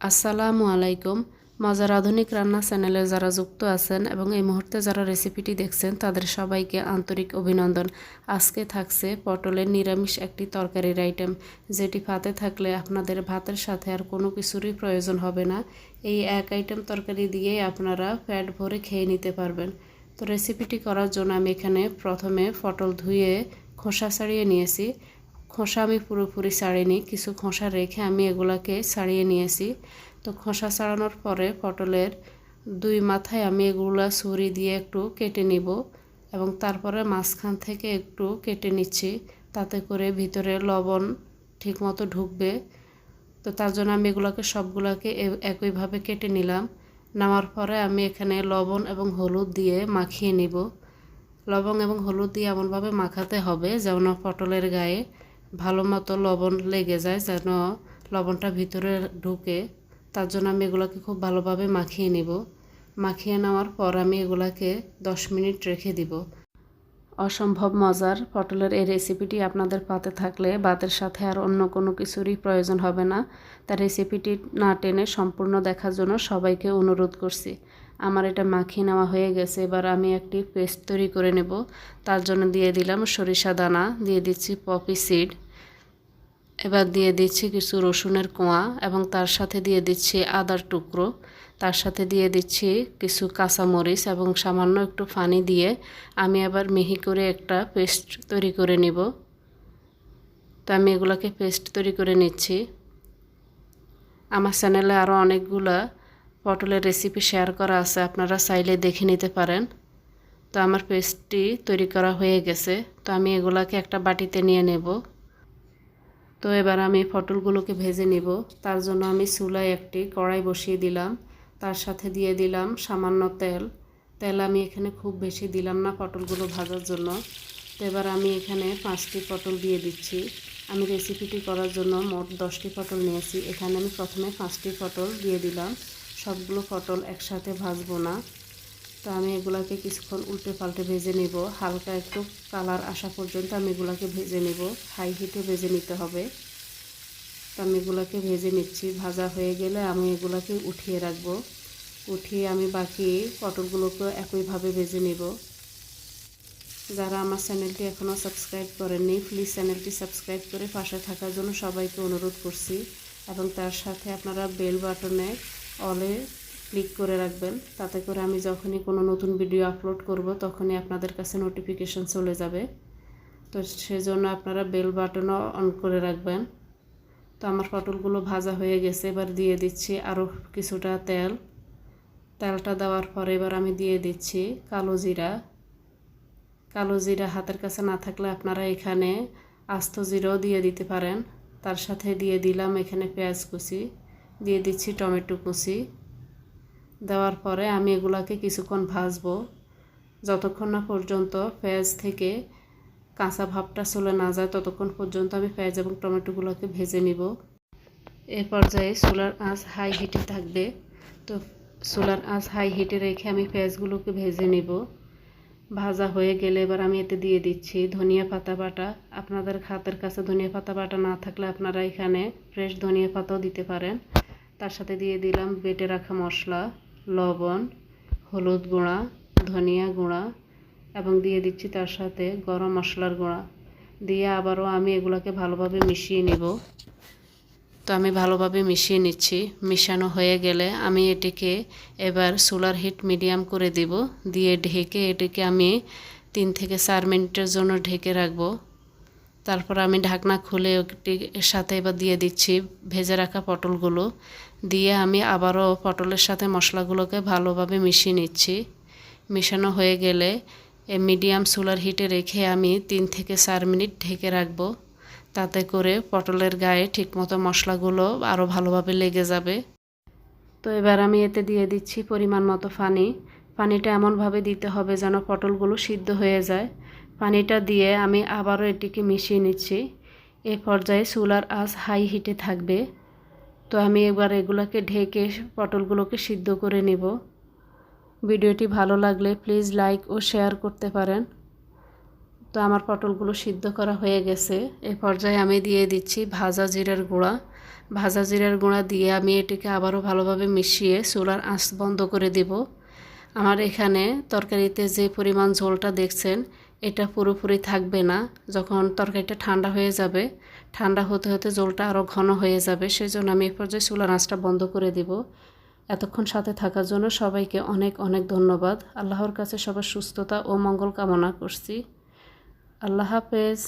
আসসালামু আলাইকুম। মজার আধুনিক রান্না চ্যানেলে যারা যুক্ত আছেন এবং এই মুহূর্তে যারা রেসিপিটি দেখছেন, তাদের সবাইকে আন্তরিক অভিনন্দন। আজকে থাকছে পটলের নিরামিষ একটি তরকারির আইটেম যেটি ভাতে থাকলে আপনাদের ভাতের সাথে আর কোনো কিছুরই প্রয়োজন হবে না। এই এক আইটেম তরকারি দিয়েই আপনারা পেট ভরে খেয়ে নিতে পারবেন। তো রেসিপিটি করার জন্য আমি এখানে প্রথমে পটল ধুয়ে খোসা ছাড়িয়ে নিয়েছি। খোসা আমি পুরোপুরি ছাড়িনি কিছু খোসা রেখে আমি এগুলাকে ছাড়িয়ে নিয়েছি। তো খোসা ছাড়ানোর পরে পটলের দুই মাথায় আমি এগুলা ছুরি দিয়ে একটু কেটে নিব এবং তারপরে মাঝখান থেকে একটু কেটে নিচ্ছি, তাতে করে ভিতরে লবণ ঠিকমতো ঢুকবে। তো তার জন্য আমি এগুলোকে সবগুলোকে একইভাবে কেটে নিলাম। নামার পরে আমি এখানে লবণ এবং হলুদ দিয়ে মাখিয়ে নিব। লবণ এবং হলুদ দিয়ে এমনভাবে মাখাতে হবে যেন পটলের গায়ে ভালো মতো লবণ লেগে যায় যেন লবণটা ভিতরে ঢুকে, তার জন্য আমি এগুলোকে খুব ভালোভাবে মাখিয়ে নিব। মাখিয়ে নেওয়ার পর আমি এগুলাকে দশ মিনিট রেখে দিব। অসম্ভব মজার পটলের এই রেসিপিটি আপনাদের পাতে থাকলে ভাতের সাথে আর অন্য কোনো কিছুরই প্রয়োজন হবে না। তার রেসিপিটি না টেনে সম্পূর্ণ দেখার জন্য সবাইকে অনুরোধ করছি। আমার এটা মাখিয়ে নেওয়া হয়ে গেছে। এবার আমি একটি পেস্ট তৈরি করে নেব। তার জন্য দিয়ে দিলাম সরিষা দানা, দিয়ে দিচ্ছি পপি সিড। এবার দিয়ে দিচ্ছি কিছু রসুনের কোয়া এবং তার সাথে দিয়ে দিচ্ছি আদার টুকরো। তার সাথে দিয়ে দিচ্ছি কিছু কাঁচামরিচ এবং সামান্য একটু পানি দিয়ে আমি আবার মিহি করে একটা পেস্ট তৈরি করে নিব। তো আমি এগুলোকে পেস্ট তৈরি করে নিচ্ছি। আমার চ্যানেলে আরও অনেকগুলা পটলের রেসিপি শেয়ার করা আছে, আপনারা চাইলে দেখে নিতে পারেন। তো আমার পেস্টটি তৈরি করা হয়ে গেছে। তো আমি এগুলাকে একটা বাটিতে নিয়ে নেব। তো এবার আমি পটলগুলোকে ভেজে নিব। তার জন্য আমি চুলায় একটি কড়াই বসিয়ে দিলাম। তার সাথে দিয়ে দিলাম সামান্য তেল। তেল আমি এখানে খুব বেশি দিলাম না পটলগুলো ভাজার জন্য। তো এবার আমি এখানে পাঁচটি পটল দিয়ে দিচ্ছি। আমি রেসিপিটি করার জন্য মোট দশটি পটল নিয়েছি। এখানে আমি প্রথমে পাঁচটি পটল দিয়ে দিলাম। সবগুলো পটল একসাথে ভাজবো না। তো আমি এগুলাকে কিছুক্ষণ উল্টে পাল্টে ভেজে নিব। হালকা একটু কালার আসা পর্যন্ত আমি এগুলাকে ভেজে নিব। হাই হিটে ভেজে নিতে হবে। তো আমি এগুলাকে ভেজে নিচ্ছি। ভাজা হয়ে গেলে আমি এগুলাকে উঠিয়ে রাখব। উঠিয়ে আমি বাকি পটলগুলোকে একইভাবে ভেজে নিব। যারা আমার চ্যানেলটি এখনও সাবস্ক্রাইব করেননি, প্লিজ চ্যানেলটি সাবস্ক্রাইব করে পাশে থাকার জন্য সবাইকে অনুরোধ করছি। এবং তার সাথে আপনারা বেল বাটনে অলে ক্লিক করে রাখবেন। তাতে করে আমি যখনই কোনো নতুন ভিডিও আপলোড করব, তখনই আপনাদের কাছে নোটিফিকেশান চলে যাবে। তো সেজন্য আপনারা বেল বাটনও অন করে রাখবেন। তো আমার পটলগুলো ভাজা হয়ে গেছে, এবার দিয়ে দিচ্ছি আরও কিছুটা তেল। তেলটা দেওয়ার পরে এবার আমি দিয়ে দিচ্ছি কালো জিরা। কালো জিরা হাতের কাছে না থাকলে আপনারা এখানে আস্ত জিরাও দিয়ে দিতে পারেন। তার সাথে দিয়ে দিলাম এখানে পেঁয়াজ কুচি। দিয়ে দিচ্ছি টমেটো কুচি। দেওয়ার পরে আমি এগুলাকে কিছুক্ষণ ভাজবো। যতক্ষণ না পর্যন্ত পেঁয়াজ থেকে কাঁচা ভাবটা চলে না যায়, ততক্ষণ পর্যন্ত আমি পেঁয়াজ এবং টমেটোগুলোকে ভেজে নিব। এ পর্যায়ে সোলার আঁচ হাই হিটে থাকবে। তো সোলার আঁচ হাই হিটে রেখে আমি পেঁয়াজগুলোকে ভেজে নিব। ভাজা হয়ে গেলে এবার আমি এতে দিয়ে দিচ্ছি ধনিয়া পাতা বাটা। আপনাদের হাতের কাছে ধনিয়া পাতা বাটা না থাকলে আপনারা এখানে ফ্রেশ ধনিয়া পাতাও দিতে পারেন। তার সাথে দিয়ে দিলাম বেটে রাখা মশলা, লবণ, হলুদ গুঁড়া, ধনিয়া গুঁড়া এবং দিয়ে দিচ্ছি তার সাথে গরম মশলার গুঁড়া। দিয়ে আবারও আমি এগুলোকে ভালোভাবে মিশিয়ে নিব। তো আমি ভালোভাবে মিশিয়ে নিচ্ছি। মিশানো হয়ে গেলে আমি এটিকে এবার সোলার হিট মিডিয়াম করে দিব। দিয়ে ঢেকে এটিকে আমি তিন থেকে চার মিনিটের জন্য ঢেকে রাখব। তারপর আমি ঢাকনা খুলে এর সাথে এবার দিয়ে দিচ্ছি, ভেজে রাখা পটলগুলো। দিয়ে আমি আবারও পটলের সাথে মশলাগুলোকে ভালোভাবে মিশিয়ে নিচ্ছি। মিশানো হয়ে গেলে মিডিয়াম সোলার হিটে রেখে আমি তিন থেকে চার মিনিট ঢেকে রাখব। তাতে করে পটলের গায়ে ঠিকমতো মশলাগুলো আরও ভালোভাবে লেগে যাবে। তো এবার আমি এতে দিয়ে দিচ্ছি পরিমাণ মতো পানি। পানিটা এমনভাবে দিতে হবে যেন পটলগুলো সিদ্ধ হয়ে যায়। পানিটা দিয়ে আমি আবারও এটিকে মিশিয়ে নিচ্ছি। এ পর্যায়ে চুলার আঁচ হাই হিটে থাকবে। তো আমি এবার এগুলোকে ঢেকে পটলগুলোকে সিদ্ধ করে নেব। ভিডিওটি ভালো লাগলে প্লিজ লাইক ও শেয়ার করতে পারেন। তো আমার পটলগুলো সিদ্ধ করা হয়ে গেছে। এ পর্যায়ে আমি দিয়ে দিচ্ছি ভাজা জিরার গুঁড়া। ভাজা জিরার গুঁড়া দিয়ে আমি এটিকে আবারও ভালোভাবে মিশিয়ে চুলার আঁচ বন্ধ করে দিব। আমার এখানে তরকারিতে যে পরিমাণ ঝোলটা দেখছেন এটা পুরোপুরি থাকবে না। যখন তরকারিটা ঠান্ডা হয়ে যাবে, ঠান্ডা হতে হতে জলটা আরও ঘন হয়ে যাবে সেই জন্য আমি এ পর্যায়ে চুলা নাচটা বন্ধ করে দিব। এতক্ষণ সাথে থাকার জন্য সবাইকে অনেক অনেক ধন্যবাদ। আল্লাহর কাছে সবার সুস্থতা ও মঙ্গল কামনা করছি। আল্লাহ হাফেজ।